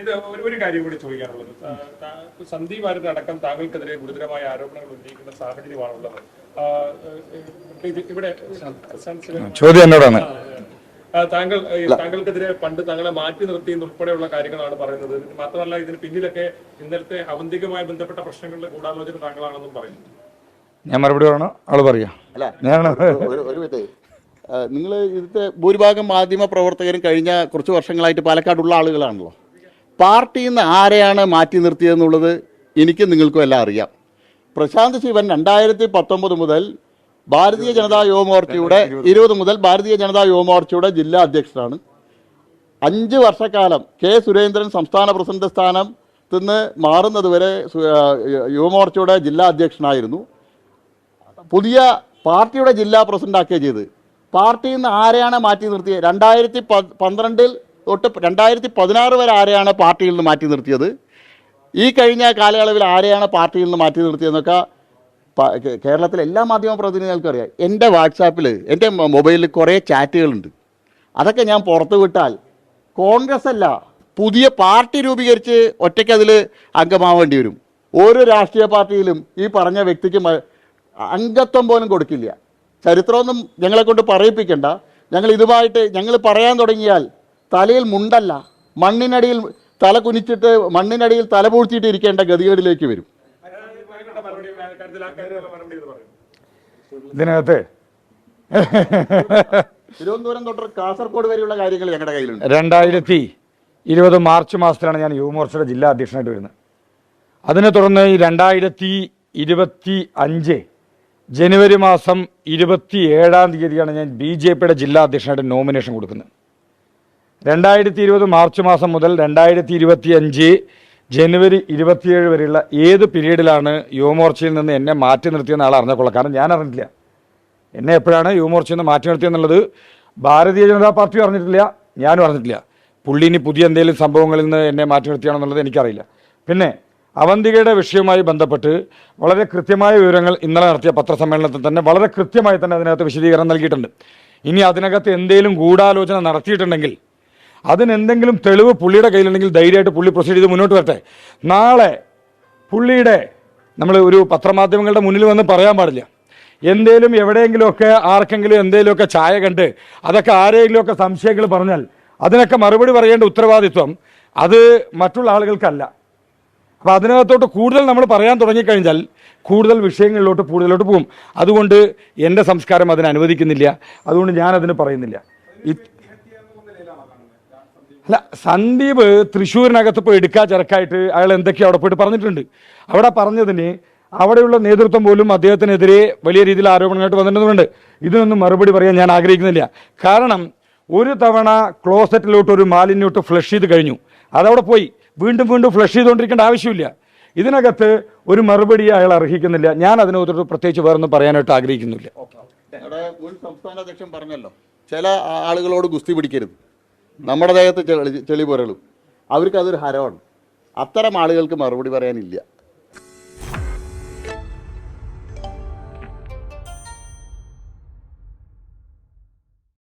ഇത് ഒരു- ഒരു കാര്യം കൂടി ചോദിക്കാനുള്ളത്. സന്ദീപ് വാര്യർ അടക്കം താങ്കൾക്കെതിരെ ഗുരുതരമായ ആരോപണങ്ങൾ ഉന്നയിക്കുന്ന സാഹചര്യമാണുള്ളത്? ഇവിടെ ചോദ്യം എന്നോടാണ്. താങ്കൾ താങ്കൾക്കെതിരെ പണ്ട് താങ്കളെ മാറ്റി നിർത്തി ഉൾപ്പെടെയുള്ള കാര്യങ്ങളാണ് പറയുന്നത്. മാത്രമല്ല ഇതിന് പിന്നിലൊക്കെ ഇന്നലത്തെ അവന്തികമായി ബന്ധപ്പെട്ട പ്രശ്നങ്ങളുടെ ഗൂഢാലോചന താങ്കളാണെന്നും പറയുന്നു. ഞാൻ മറുപടി പറയണോ? ആൾ പറയാ. അല്ല ഞാൻ ഒരു ഒരു മിനിറ്റ്. നിങ്ങൾ ഇതിന്റെ ഭൂരിഭാഗം മാധ്യമ പ്രവർത്തകരും കഴിഞ്ഞ കുറച്ച് വർഷങ്ങളായിട്ട് പാലക്കാടുള്ള ആളുകളാണല്ലോ. പാർട്ടിയിൽ നിന്ന് ആരെയാണ് മാറ്റി നിർത്തിയതെന്നുള്ളത് എനിക്കും നിങ്ങൾക്കും എല്ലാം അറിയാം. പ്രശാന്ത് ശിവൻ രണ്ടായിരത്തി പത്തൊമ്പത് മുതൽ ഭാരതീയ ജനതാ യുവമോർച്ചയുടെ ഇരുപത് മുതൽ ഭാരതീയ ജനതാ യുവമോർച്ചയുടെ ജില്ലാ അധ്യക്ഷനാണ്. അഞ്ച് വർഷക്കാലം കെ സുരേന്ദ്രൻ സംസ്ഥാന പ്രസിഡന്റ് സ്ഥാനം നിന്ന് മാറുന്നത് വരെ സു- യുവമോർച്ചയുടെ ജില്ലാ അധ്യക്ഷനായിരുന്നു. പുതിയ പാർട്ടിയുടെ ജില്ലാ പ്രസിഡന്റ് ആക്കുകയാണ് ചെയ്ത്. പാർട്ടിയിൽ നിന്ന് ആരെയാണ് മാറ്റി നിർത്തിയത്? രണ്ടായിരത്തി പന്ത്രണ്ടിൽ തൊട്ട് രണ്ടായിരത്തി പതിനാറ് വരെ ആരെയാണ് പാർട്ടിയിൽ നിന്ന് മാറ്റി നിർത്തിയത്? ഈ കഴിഞ്ഞ കാലയളവിൽ ആരെയാണ് പാർട്ടിയിൽ നിന്ന് മാറ്റി നിർത്തിയതെന്നൊക്കെ കേരളത്തിലെ എല്ലാ മാധ്യമ പ്രതിനിധികൾക്കും അറിയാം എന്റെ വാട്സാപ്പിൽ എന്റെ മൊബൈലിൽ കുറേ ചാറ്റുകളുണ്ട്. അതൊക്കെ ഞാൻ പുറത്ത് വിട്ടാൽ കോൺഗ്രസ് അല്ല പുതിയ പാർട്ടി രൂപീകരിച്ച് ഒറ്റയ്ക്ക് അതിൽ അംഗമാവേണ്ടി വരും. ഓരോ രാഷ്ട്രീയ പാർട്ടിയിലും ഈ പറഞ്ഞ വ്യക്തിക്ക് അംഗത്വം പോലും കൊടുക്കില്ല. ചരിത്രമൊന്നും ഞങ്ങളെ കൊണ്ട് പറയിപ്പിക്കണ്ട. ഞങ്ങൾ ഇതുമായിട്ട് ഞങ്ങൾ പറയാൻ തുടങ്ങിയാൽ തലയിൽ മുണ്ടല്ല. മണ്ണിനടിയിൽ തല കുനിച്ചിട്ട് മണ്ണിനടിയിൽ തല പൂഴ്ത്തിയിട്ട് ഇരിക്കേണ്ട ഗതികേടിലേക്ക് വരും. ഇതിനകത്ത് തിരുവനന്തപുരം തൊട്ട് കാസർഗോഡ് വരെയുള്ള കാര്യങ്ങൾ ഞങ്ങളുടെ കയ്യിലുണ്ട്. രണ്ടായിരത്തി ഇരുപത് മാർച്ച് മാസത്തിലാണ് ഞാൻ യുവമോർച്ചയുടെ ജില്ലാ അധ്യക്ഷനായിട്ട് വരുന്നത്. അതിനെ തുടർന്ന് ഈ രണ്ടായിരത്തി ഇരുപത്തി അഞ്ച് ജനുവരി മാസം ഇരുപത്തി ഏഴാം തീയതിയാണ് ഞാൻ ബി ജെ പിയുടെ ജില്ലാ അധ്യക്ഷനായിട്ട് നോമിനേഷൻ കൊടുക്കുന്നത്. രണ്ടായിരത്തി ഇരുപത് മാർച്ച് മാസം മുതൽ രണ്ടായിരത്തി ഇരുപത്തി അഞ്ച് ജനുവരി ഇരുപത്തിയേഴ് വരെയുള്ള ഏത് പീരീഡിലാണ് യുവമോർച്ചയിൽ നിന്ന് എന്നെ മാറ്റി നിർത്തിയെന്ന് ആൾ അറിഞ്ഞക്കൊള്ളാം കാരണം ഞാൻ അറിഞ്ഞില്ല എന്നെ എപ്പോഴാണ് യുവമോർച്ചയിൽ നിന്ന് മാറ്റി നിർത്തിയെന്നുള്ളത് ഭാരതീയ ജനതാ പാർട്ടി അറിഞ്ഞിട്ടില്ല ഞാനും അറിഞ്ഞിട്ടില്ല. പുള്ളി ഇനി പുതിയ എന്തെങ്കിലും സംഭവങ്ങളിൽ നിന്ന് എന്നെ മാറ്റി നിർത്തിയാണെന്നുള്ളത് എനിക്കറിയില്ല. പിന്നെ അവന്തികയുടെ വിഷയവുമായി ബന്ധപ്പെട്ട് വളരെ കൃത്യമായ വിവരങ്ങൾ ഇന്നലെ നടത്തിയ പത്രസമ്മേളനത്തിൽ തന്നെ വളരെ കൃത്യമായി തന്നെ അതിനകത്ത് വിശദീകരണം നൽകിയിട്ടുണ്ട്. ഇനി അതിനകത്ത് എന്തെങ്കിലും ഗൂഢാലോചന നടത്തിയിട്ടുണ്ടെങ്കിൽ അതിനെന്തെങ്കിലും തെളിവ് പുള്ളിയുടെ കയ്യിലുണ്ടെങ്കിൽ ധൈര്യമായിട്ട് പുള്ളി പ്രൊസീഡ് ചെയ്ത് മുന്നോട്ട് വരട്ടെ. നാളെ പുള്ളിയുടെ നമ്മൾ ഒരു പത്രമാധ്യമങ്ങളുടെ മുന്നിൽ വന്ന് പറയാൻ പാടില്ല. എന്തേലും എവിടെയെങ്കിലുമൊക്കെ ആർക്കെങ്കിലും എന്തേലുമൊക്കെ ചായ കണ്ട് അതൊക്കെ ആരെങ്കിലുമൊക്കെ സംശയങ്ങൾ പറഞ്ഞാൽ അതിനൊക്കെ മറുപടി പറയേണ്ട ഉത്തരവാദിത്വം അത് മറ്റുള്ള ആളുകൾക്കല്ല. അപ്പോൾ അതിനകത്തോട്ട് കൂടുതൽ നമ്മൾ പറയാൻ തുടങ്ങിക്കഴിഞ്ഞാൽ കൂടുതൽ വിഷയങ്ങളിലോട്ട് കൂടുതലോട്ട് പോകും. അതുകൊണ്ട് എന്റെ സംസ്കാരം അതിന് അനുവദിക്കുന്നില്ല. അതുകൊണ്ട് ഞാൻ അതിന് പറയുന്നില്ല അല്ല സന്ദീപ് തൃശ്ശൂരിനകത്ത് പോയി എടുക്കാ ചെറുക്കായിട്ട് അയാൾ എന്തൊക്കെയോ അവിടെ പോയിട്ട് പറഞ്ഞിട്ടുണ്ട്. അവിടെ പറഞ്ഞതിന് അവിടെയുള്ള നേതൃത്വം പോലും അദ്ദേഹത്തിനെതിരെ വലിയ രീതിയിൽ ആരോപണങ്ങളായിട്ട് വന്നിട്ടുണ്ട് ഇതിനൊന്നും മറുപടി പറയാൻ ഞാൻ ആഗ്രഹിക്കുന്നില്ല. കാരണം ഒരു തവണ ക്ലോസറ്റിലോട്ട് ഒരു മാലിന്യോട്ട് ഫ്ലഷ് ചെയ്ത് കഴിഞ്ഞു. അതവിടെ പോയി. വീണ്ടും വീണ്ടും ഫ്ലഷ് ചെയ്തുകൊണ്ടിരിക്കേണ്ട ആവശ്യമില്ല. ഇതിനകത്ത് ഒരു മറുപടി അയാൾ അർഹിക്കുന്നില്ല. ഞാൻ അതിനകത്തോട്ട് പ്രത്യേകിച്ച് വേറൊന്നും പറയാനായിട്ട് ആഗ്രഹിക്കുന്നില്ല. സംസ്ഥാന അധ്യക്ഷൻ പറഞ്ഞല്ലോ ചില ആളുകളോട് ഗുസ്തി പിടിക്കരുത്. നമ്മുടെ ദേഹത്ത് ചെളി ചെളി പുരളും അവർക്ക് അതൊരു ഹരമാണ്. അത്തരം ആളുകൾക്ക് മറുപടി പറയാനില്ല.